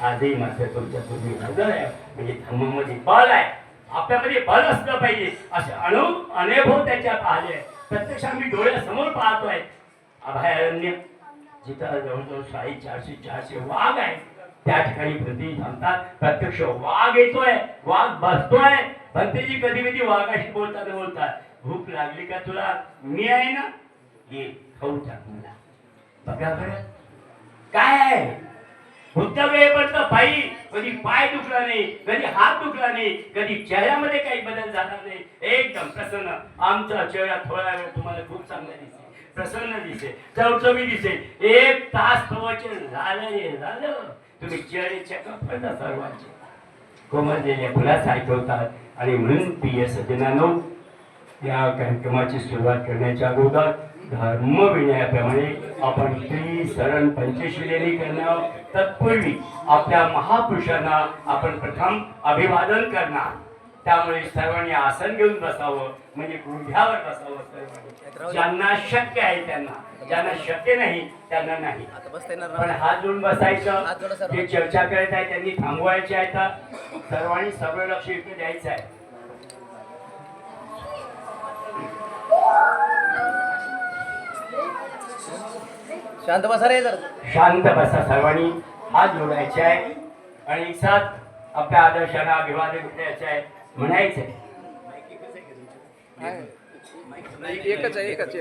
आजही माणसं तुमच्या तुम्ही हृदय म्हणजे धर्मामध्ये बल आहे. आपल्यामध्ये बल असलं पाहिजे. असे अणु अनुभव त्याच्यात आले. आहे. प्रत्यक्ष आम्ही डोळ्यासमोर पाहतोय. अभयारण्य जिथं जवळजवळ साडे चारशे चारशे वाघ आहे. त्या ठिकाणी प्रति थांबतात. प्रत्यक्ष वाघ येतोय. वाघ बसतोय. भंतीजी कधी कधी वाघाशी बोलतात बोलतात. भूक लागली का तुला? मी आहे ना? ये खाऊ टाक मला. बघा बरं. काय आहे? होत्या वेळेपर्यंत बाई कधी पाय दुखला नाही कधी हात दुखला नाही कधी चेहऱ्यामध्ये काही बदल झाला नाही एकदम प्रसन्न. आमचा चेहरा थोडा वेळ तुम्हाला खूप चांगला दिसेल. प्रसन्न दिसेल. चवचवी दिसेल. एक तास प्रवचन झालं रे झालं. तुम्ही चेहरे चेकअप करता सर्वांचे कोमललेल्या फुलाच ऐकवतात. आणि म्हणून प्रिय सज्जनानो या कार्यक्रमाची सुरुवात करण्याच्या अगोदर धर्म विनयाप्रमाणे आपण श्री शरण पंचशिलेनी करणार तत्पूर्वी आपल्या महापुरुषांना आपण प्रथम अभिवादन करणार. त्यामुळे सर्वांनी आसन घेऊन बसावं म्हणजे गुढ्यावर बसावं ज्यांना शक्य आहे त्यांना. ज्यांना शक्य नाही त्यांना नाही. पण. हात जोडून बसायचं. जे चर्चा करत आहे त्यांनी थांबवायचे आहे तर सर्वांनी सगळं लक्ष इकडे द्यायचं आहे. शांत बसा रे जर. शांत बसा सर्वांनी. हात जोडायचे आहे आणि एक साथ आपल्या आदर्शाला अभिवादन करायचं आहे म्हणायचं आहे एकच आहे. एकच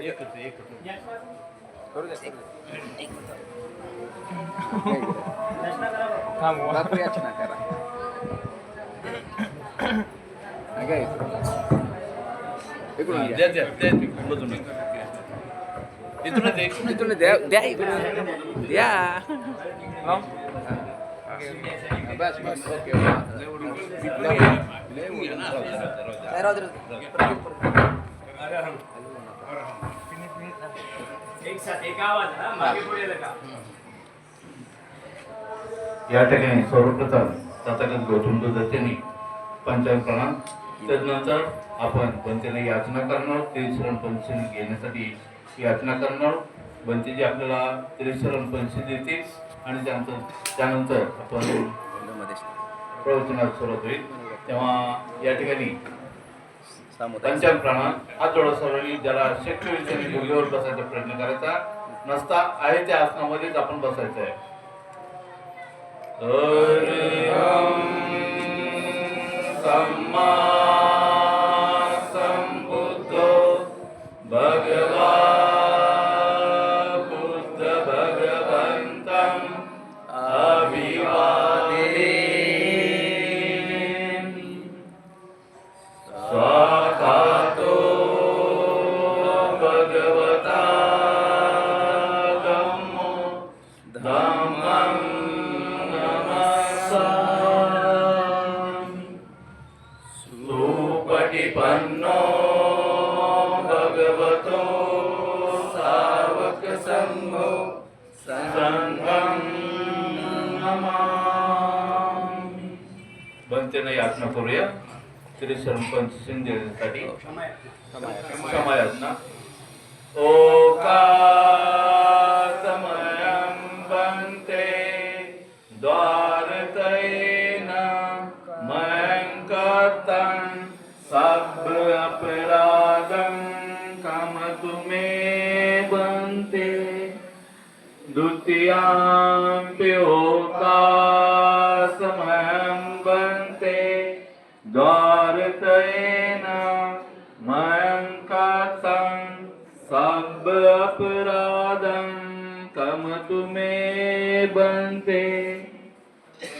बापरे याचना करा. इकडून घ्या. द्या द्या द्या मधून इथून दे इथून द्या द्या इकडून द्या हा, बस बस ओके ओके. नाही, राहू दे, राहू दे. एक साथ एक आवाज हा मागे पुढे लगा या ठिकाणी सर्वप्रथम तथागत गौतम दत्तांनी पंचायत प्रणाम त्यानंतर आपण बनतेला याचना करणार त्रिशरण पंचमी घेण्यासाठी याचना करणार बनतेजी आपल्याला त्रिशरण पंचमी देतील आणि त्यानंतर त्यानंतर आपण मध्येच. प्रवचनात सुरुवात होईल. तेव्हा या ठिकाणी सामोरं प्रमाण हात जोडा सर्वांनी ज्याला शक्य होईल त्यांनी बसायचा प्रयत्न करायचा. नसता आहे त्या आसनामध्येच आपण बसायचं आहे. सम्मा सरपंच सिंधेसाठी समायाचना ओकासमयं बन्ते द्वारतयेन मयं कर्तं सब अपराधं कमतु मे बन्ते। द्वितीयां ओकासमयं मे बन्ते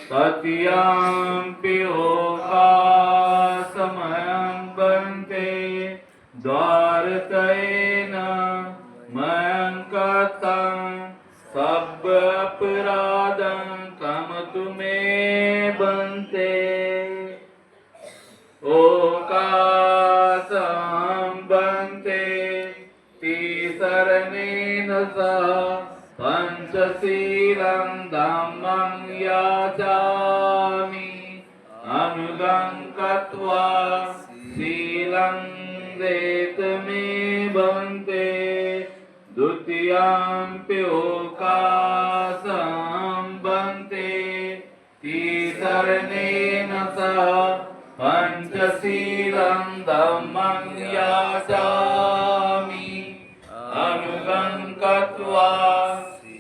तृतीयाम्पि ओकासमयं तीसरणेन सह पञ्चशीलं धम्मं याचामि। अनुगं कृत्वा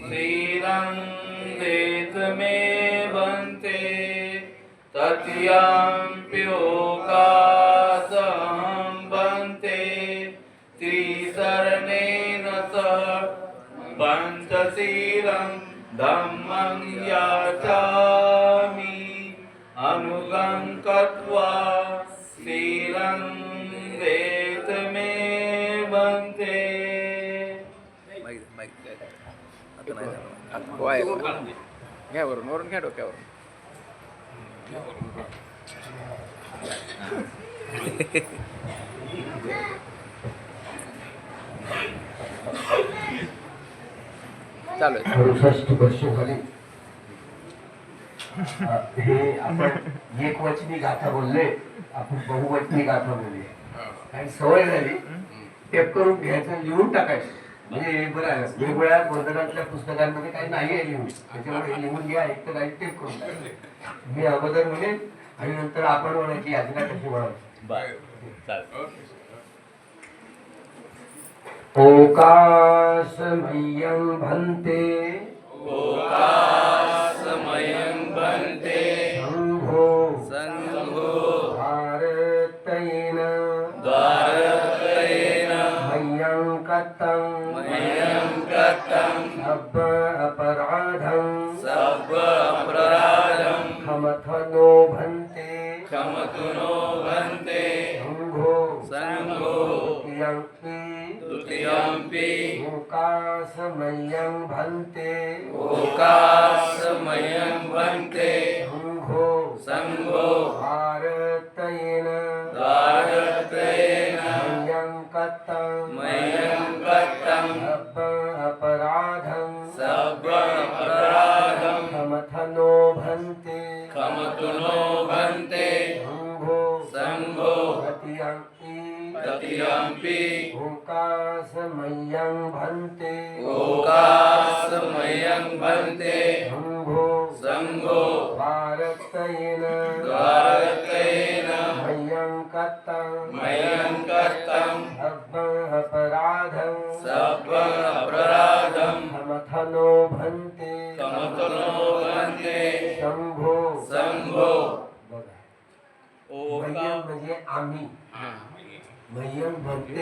श्रीरं वेदमे भन्ते तत्यम्प्योकासहं भन्ते त्रिसरणेन सह पञ्चशीलं धम्मं याचामि। अनुगं कृत्वा शीलं वेदमे भन्ते माईक माईक आता नाही झालं. आता वाय घ्या वरून वरून घ्या डोक्यावरून चालू आहे अडुसष्ट वर्ष झाली अ, हे आपण एक वचनी गाथा बोलले आपण बहुवचनी गाथा बोलली आणि सवय झाली टेप करून घ्यायचं लिहून टाकायचं. म्हणजे आहे वेगवेगळ्या वर्धनातल्या पुस्तकांमध्ये काही नाही आहे लिहून. त्याच्यामुळे लिहून घ्या एक तर काही टेप करून. मी अगोदर म्हणेन आणि नंतर आपण म्हणायची याचना कशी म्हणायची? ओकाशमय्यं भन्ते अपराधम्।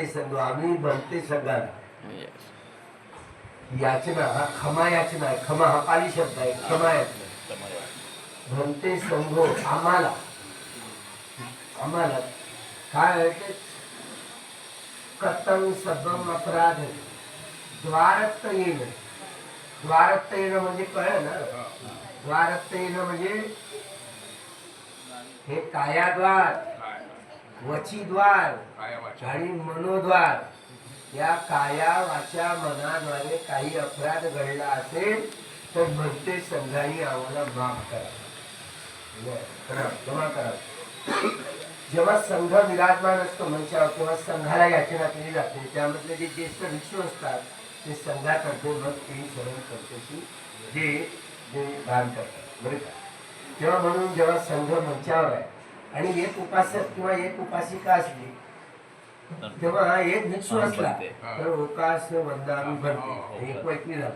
संघ आम्ही बनते संघाला याचना हा खमा याचना आहे खमा हा पाली शब्द आहे क्षमा याचना. भंते संघो आम्हाला. आम्हाला. काय आहे ते? सबम अपराध. द्वारत्त येणं. द्वारत्त येणं म्हणजे कळ ना? द्वारत्त येणं म्हणजे हे कायाद्वार. वचीद्वार आणि मनोद्वार. या काया वाचा मनाद्वारे काही अपराध घडला असेल तर म्हणते संघाने आम्हाला माफ करा. बरं, करा क्षमा करा. जेव्हा संघ विराजमान असतो मंचावर तेव्हा संघाला याचना केली जाते. त्यामधले जे ज्येष्ठ भिक्षू असतात ते संघातर्फे मग ती सहन करते जे जे दान करतात. बरं का तेव्हा म्हणून जेव्हा संघ मंचावर आहे आणि एक उपासक किंवा एक उपासिका असली तेव्हा एक भिक्षू असला तर उपास वंदामी भरते एक वैकली झालं.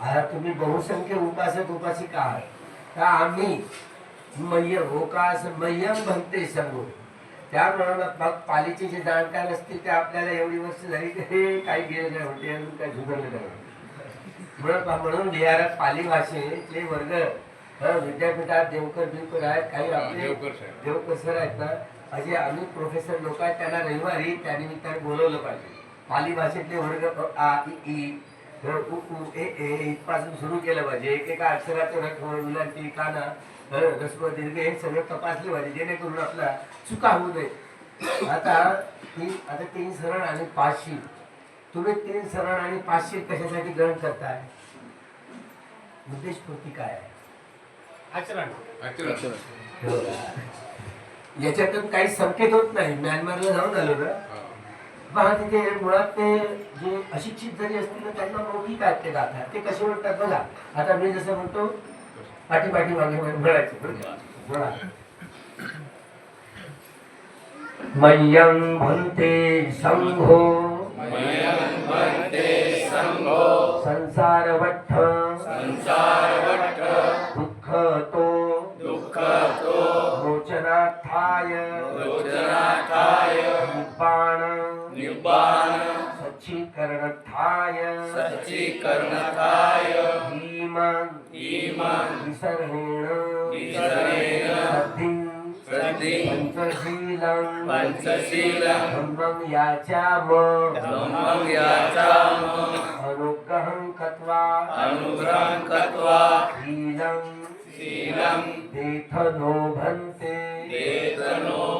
आता तुम्ही बहुसंख्य उपासक उपासिका आहात. तर आम्ही मय्य ओकास मय्यम भक्ते संगो त्याप्रमाणे मग पालीचे जे जाणकार असतील ते आपल्याला एवढी वर्ष झाली की हे काही गेलं नाही होते अजून काही सुधारलं नाही. म्हणून म्हणून बिहारात पाली भाषेचे वर्ग हं, विद्यापीठात देवकर बिवकर आहेत काही आपले देवकर सर आहेत ना. असे अनेक प्रोफेसर लोक आहेत त्यांना रविवारी त्या निमित्ताने बोलवलं पाहिजे. पाली भाषेतले वर्ग आ इ ई उ उ ए ए इथपासून सुरू केलं पाहिजे. एकेका अक्षराचं रख विलांटी काना रस्व दीर्घ हे सगळं तपासले पाहिजे जेणेकरून आपला चुका होऊ नये. आता तीन आता तीन सरण आणि पाचशी. तुम्ही तीन सरण आणि पाचशे कशासाठी ग्रहण करताय? उद्देशपूर्ती काय आहे? याच्यातून काही संकेत होत नाही. म्यानमारला जाऊन आलो ना. पहा तिथे मुळात ते जे अशिक्षित जरी असतील ना त्यांना मौखिक आहेत ते गाथा. ते कसे म्हणतात बघा. आता मी जसं म्हणतो पाठी पाठी मागे म्हणायचे? बोला. मय्यं भन्ते संघो. संसारवट्ठ निब्बाण सच्चीकरणार्थाय ईमन् विसर्गेण सद्धिं। पंचशीलं धम्मं याचाम। अनुग्रहं कत्वा। अनुग्रहं कृत्वा। शीलं। देथनो भन्ते वेदनो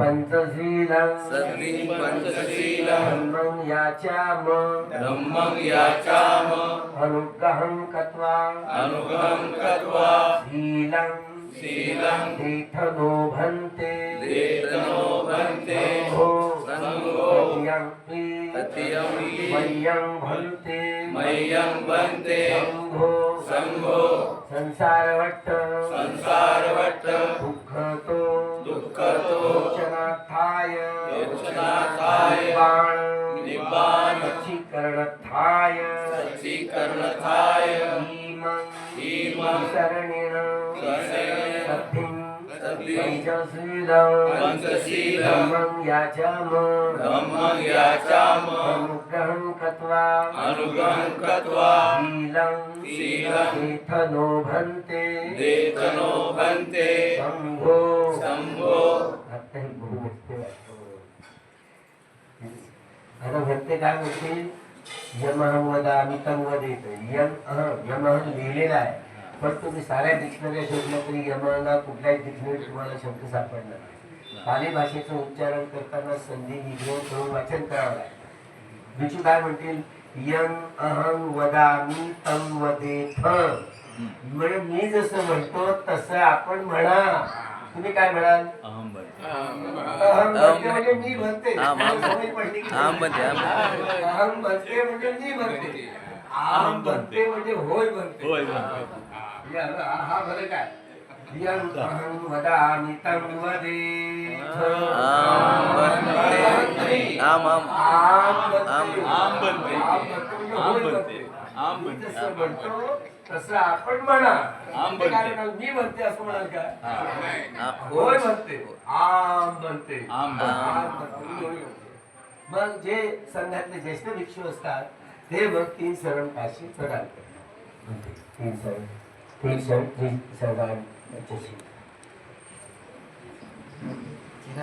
पञ्चशीलं सद्धिं पञ्चशीलं धम्मं याचाम. धम्मं याचाम. अनुग्रहं कत्वा. अनुग्रहं कृत्वा. शीलं शीलं तीर्थनो भन्ते. वेदनो भन्ते. शम्भो शम्भो द्वितीयंपि तृतीयमपि मह्यं भन्ते. मह्यं भन्ते. शम्भो शम्भो संसारवट्ट. संसारवट्ट. दुःखतो थाय शिकर्णथाय भीमं हीमसरणिनं सफिं सती। च श्रीलं चीलमं याचामः। याचाम। अनुग्रहं कृत्वा। अनुग्रहं कृत्वा। नीलं श्रीमीथ लोभन्ते भन्ते। शम्भो। आता म्हणते काय म्हणते? यमहं वदामितं वदेत यम अहं यमहं लिहिलेला आहे. पण तुम्ही साऱ्या डिक्शनरी शोधल्या तरी यमहला कुठल्याच डिक्शनरी तुम्हाला शब्द सापडणार नाही. पाली भाषेचं उच्चारण करताना संधी निघून करून वाचन करावं लागेल. बिचू काय म्हणतील? यम अहं वदामी तं वदेथ म्हणजे मी जसं म्हणतो तसं आपण म्हणा. तुम्ही काय म्हणाल? अहं म्हणते म्हणजे मी म्हणते आम, आम. सवय पडली की आम म्हणते, आम. अहं म्हणते म्हणजे मी म्हणते आम म्हणते म्हणजे होय म्हणते म्हणजे हा हा फरक आहे. आम आम आम आम म्हणते. आम. आम म्हणते. आम म्हणते तसं आपण म्हणा? मी म्हणते असं म्हणाल का आम. होय म्हणते आम म्हणते आम. आम म्हणते. मी होय म्हणते. मग जे संघातले ज्येष्ठ भिक्षू असतात ते मग तीन शरण काशी प्रदान करतात म्हणते, तीन शरण तीन शरण तीन शरण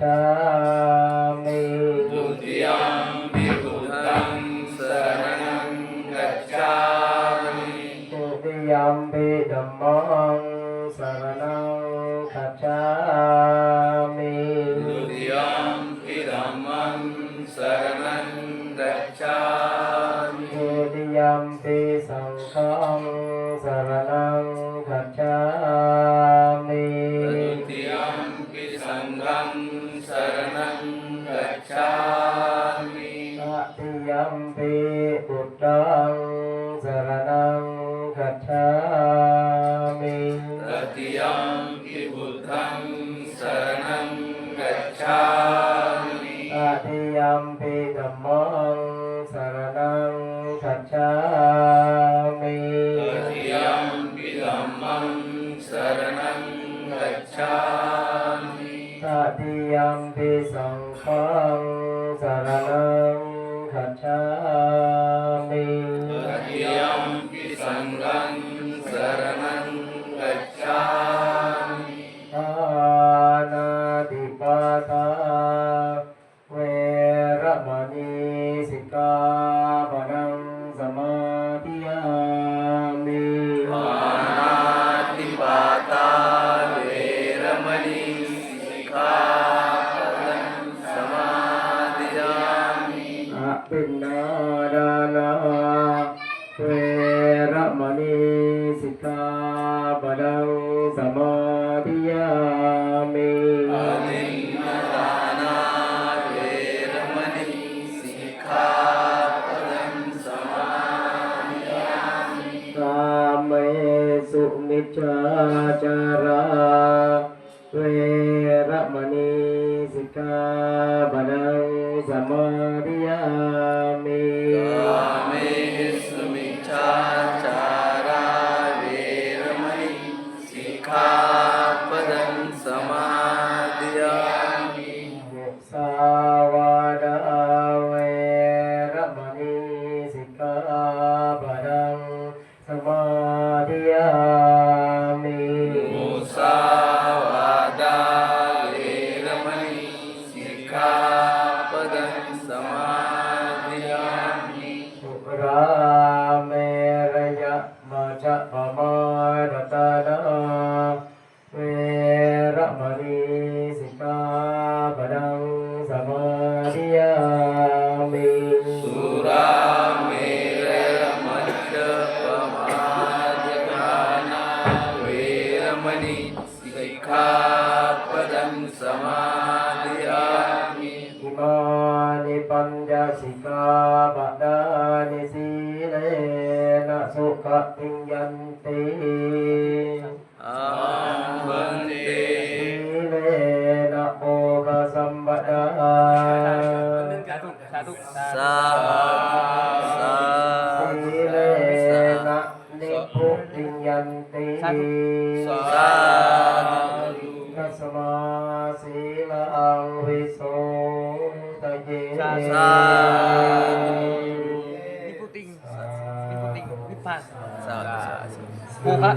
cá. ปูกะ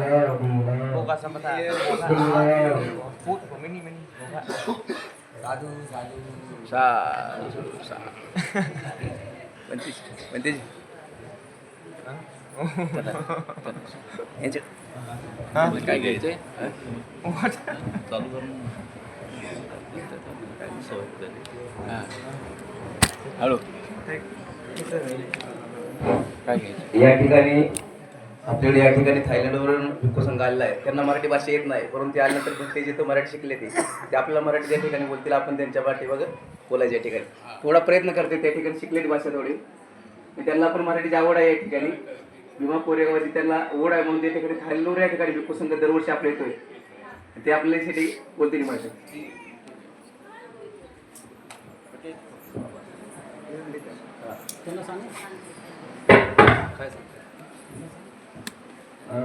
ปูกะสัมปทานพูดผมไม่นี่ไม่นี่ปูกะสาธุสาธุสาธุสา Berhenti, iya, berhenti. Hah? Oh. Encik. Hah? Kaget itu ya? What? Selalu kamu. Halo. Kaget. Gitu. Iya kita nih आपल्याकडे या ठिकाणी थायलंडवरून भिक्खू संघ आलेला आहे. त्यांना मराठी भाषा येत नाही परंतु ते आल्यानंतर पण ते जिथं मराठी शिकले ते. ते आपल्याला मराठी ज्या ठिकाणी बोलतील आपण त्यांच्या पाठी बघ बोलायच्या ठिकाणी. थोडा प्रयत्न करते त्या ठिकाणी शिकलेली भाषा थोडी. त्यांना पण मराठीची आवड आहे या ठिकाणी. भीमा कोरेगावची त्यांना ओढ आहे म्हणून ते ठिकाणी थायलंडवर या ठिकाणी भिक्खू संघ दरवर्षी आपल्या येतोय ते आपल्यासाठी बोलतील भाषा. Jadi, Thai. For me, Kami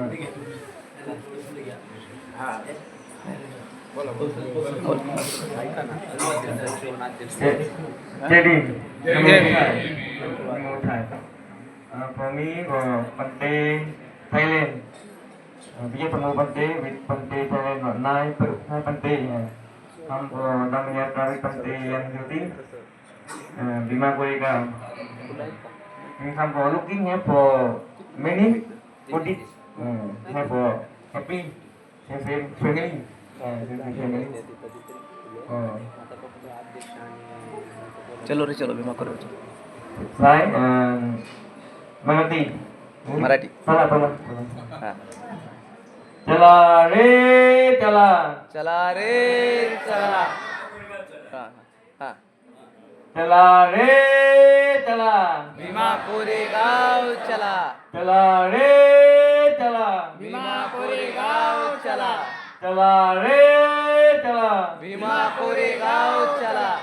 eh, eh, Pente Thailand. Eh, dia temu Pente with penting Thailand naik naik penting ya. हम दमनियार का penting yang यम ज्योति kue kan का हम बोलूँ कि है for for happy, have family, uh, family. Uh, चलो रे चलो भीमा करो Sai, uh, Mangati. Marathi Pala, pala. हा Chala re, chala. चला रे चला हा हा चला रे चला भीमा कोरेगाव चला चला रे चला. भीमा कोरेगाव चला. चला रे चला. भीमा कोरेगाव चला.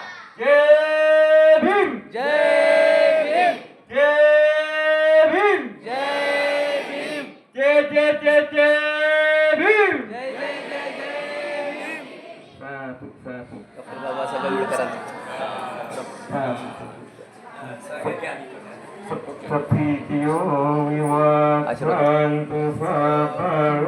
สพิติโยวิวัตันตุสัพพโร